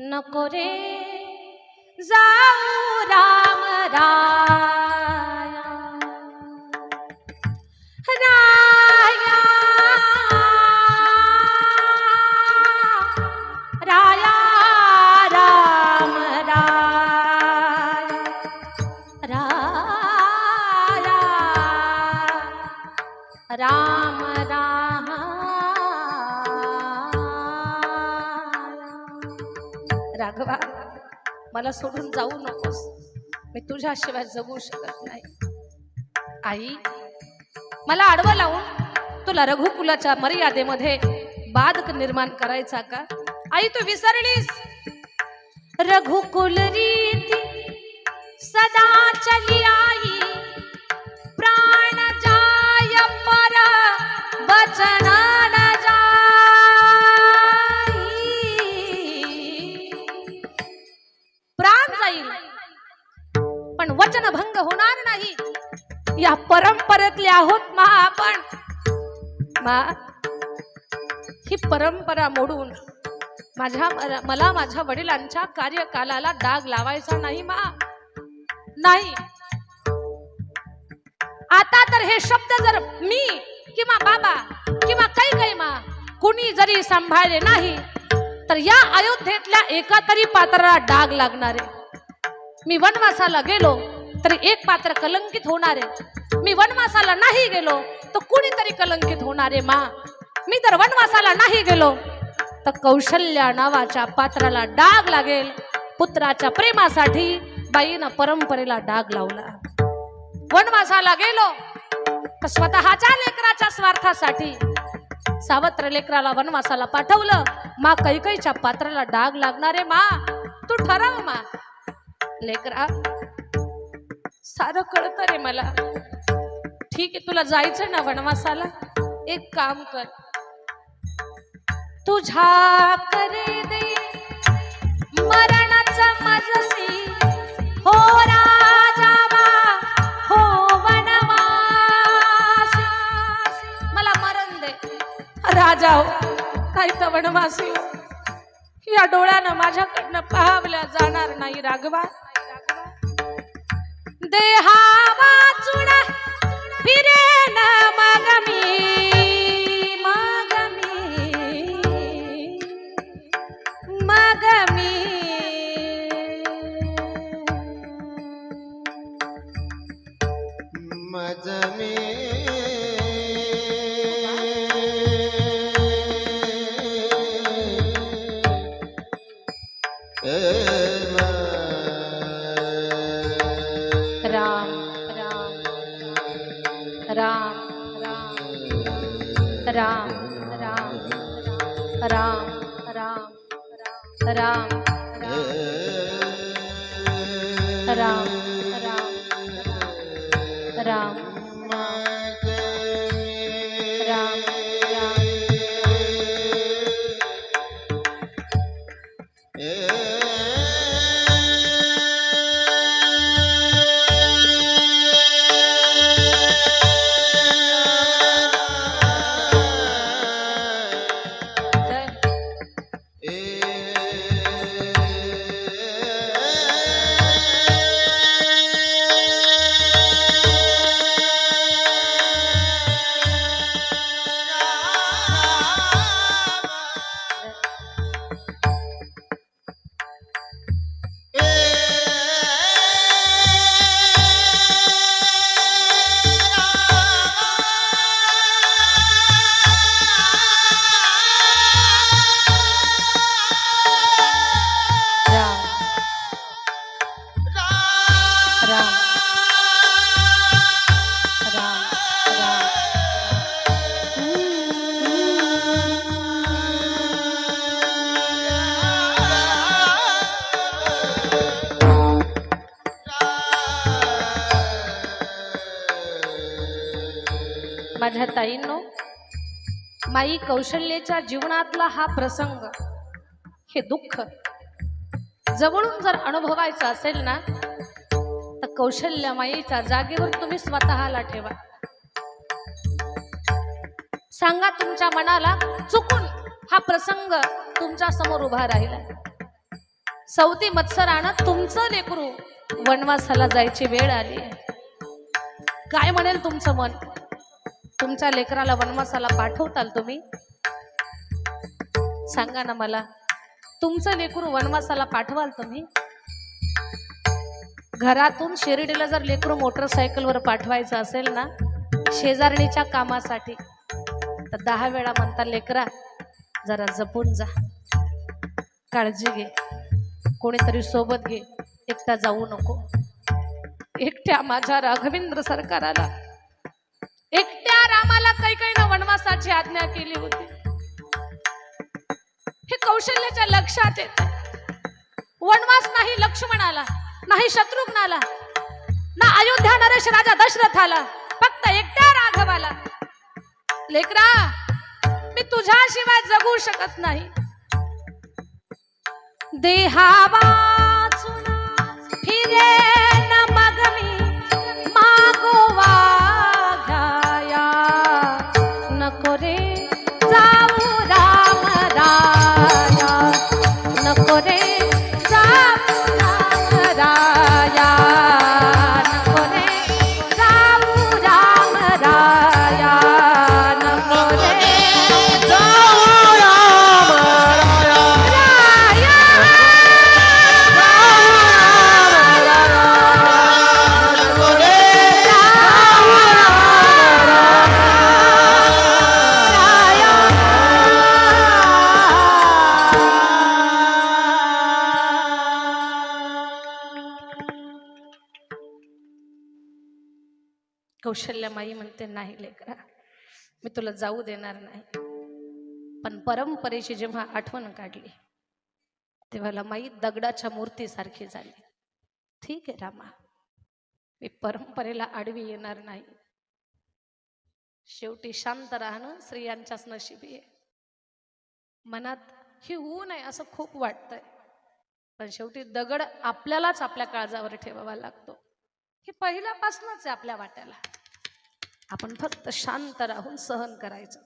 नको रे. जाऊ राम राया. राया. राया राम राया. राया राम राया. मला सोडून जाऊ नकोस. मी तुझ्याशिवाय जगू शकत नाही. आई मला आडवं लावून तुला रघुकुलाच्या मर्यादेमध्ये बाद निर्माण करायचा का? आई तू विसरलीस? रघुकुल रीती सदा चली आई होणार नाही. या परंपरेतले आहोत मा आपण. मा ही परंपरा मोडून माझ्या मला माझ्या वडिलांच्या कार्यकालाला डाग लावायचा नाही मा. नाही. आता तर हे शब्द जर मी किंवा बाबा किंवा काही काही मा कुणी जरी सांभाळले नाही तर या अयोध्येतल्या एका तरी पात्राला डाग लागणार. आहे मी वनवासाला गेलो. तर एक पात्र कलंकित होणार आहे. मी वनवासाला नाही गेलो तर कुणीतरी कलंकित होणार आहे मा. मी तर वनवासाला नाही गेलो तर कौशल्या नावाच्या पात्राला डाग लागेल. पुत्राच्या प्रेमासाठी बाईनं परंपरेला डाग लावला. वनवासाला गेलो तर स्वतःच्या लेकराच्या स्वार्थासाठी सावत्र लेकराला वनवासाला पाठवलं. मा कैकईच्या पात्राला डाग लागणारे मा. तू ठराव मा. लेकरा सारं कळत रे मला. ठीक आहे तुला जायचं ना वनवासाला? एक काम कर. तुझ्या करे दे. मरणाचा माझसी हो राजावा हो वनवासी. मला मरण दे. राजा हो काही तर वनवासी हो. या डोळ्यानं माझ्याकडनं पाहावल्या जाणार नाही राघवा. देहावा चुड़ा फिरे ना मागमी मागमी मागमी मजमी Hey. राम राम राम राम राम माझ्या ताईंनो माई कौशल्याच्या जीवनातला हा प्रसंग हे दुःख जवळून जर अनुभवायचं असेल ना तर कौशल्य माईच्या जागेवर तुम्ही स्वतःला ठेवा. सांगा तुमच्या मनाला चुकून हा प्रसंग तुमच्यासमोर उभा राहिला. सवती मत्सरानं तुमचं लेकरू वनवासाला जायची वेळ आली काय म्हणेल तुमचं मन? तुमच्या लेकराला वनवासाला पाठवताल तुम्ही? सांगा ना मला. तुमचं लेकरू वनवासाला पाठवाल तुम्ही? घरातून शिर्डीला जर लेकरू मोटरसायकलवर पाठवायचं असेल ना शेजारणीच्या कामासाठी तर दहा वेळा म्हणता लेकरा जरा जपून जा. काळजी घे. कोणीतरी सोबत घे. एकटा जाऊ नको. एकट्या माझ्या राघवेंद्र सरकाराला काही काही वनवासाची आज्ञा केली होती. हे कौशल्याच्या लक्षात येत. वनवास नाही लक्ष्मणाला नाही शत्रुघ्नाला ना अयोध्या नरेश राजा दशरथाला फक्त एकट्या राघवाला. लेकरा मी तुझ्याशिवाय जगू शकत नाही. देहावा कौशल्यमाई म्हणते नाही लेकरा मी तुला जाऊ देणार नाही. पण परंपरेची जेव्हा आठवण काढली तेव्हा माई दगडाच्या मूर्तीसारखी झाली. ठीक आहे रामा मी परंपरेला आडवी येणार नाही. शेवटी शांत राहणं स्त्रियांच्याच नशिबी आहे. मनात ही होऊ नये असं खूप वाटतंय. पण शेवटी दगड आपल्यालाच आपल्या काळजावर ठेवावा लागतो. हे पहिल्यापासूनच आहे आपल्या वाट्याला. आपण फक्त शांत राहून सहन करायचं.